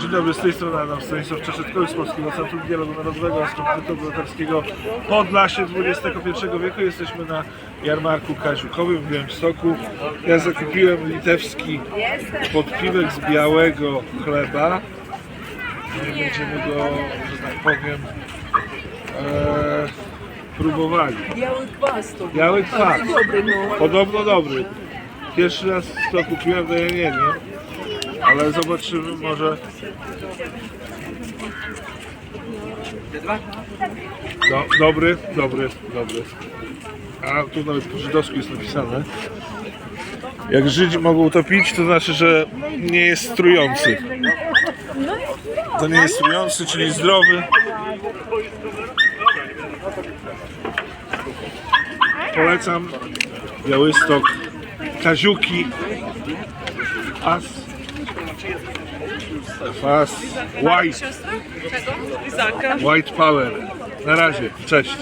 Dzień dobry, z tej strony Adam Stanisław Czeszetkowicz z Polskiego Centrum Dialogu Narodowego oraz Komitetu Obywatelskiego Podlasie XXI wieku. Jesteśmy na jarmarku kaziukowym w Białymstoku. Ja zakupiłem litewski podpiwek z białego chleba. I będziemy go, że tak powiem, e, próbowali. Biały kwas to był. Biały kwas. Dobry, no. Podobno dobry. Pierwszy raz to kupiłem, to ja nie wiem. Ale zobaczymy może. Do, dobry, dobry, dobry. A tu nawet po żydowsku jest napisane. Jak Żydzi mogą to pić, to znaczy, że nie jest trujący. To nie jest trujący, czyli zdrowy. Polecam Białystok, Kaziuki, As, Fas, White. White Power. Na razie, cześć.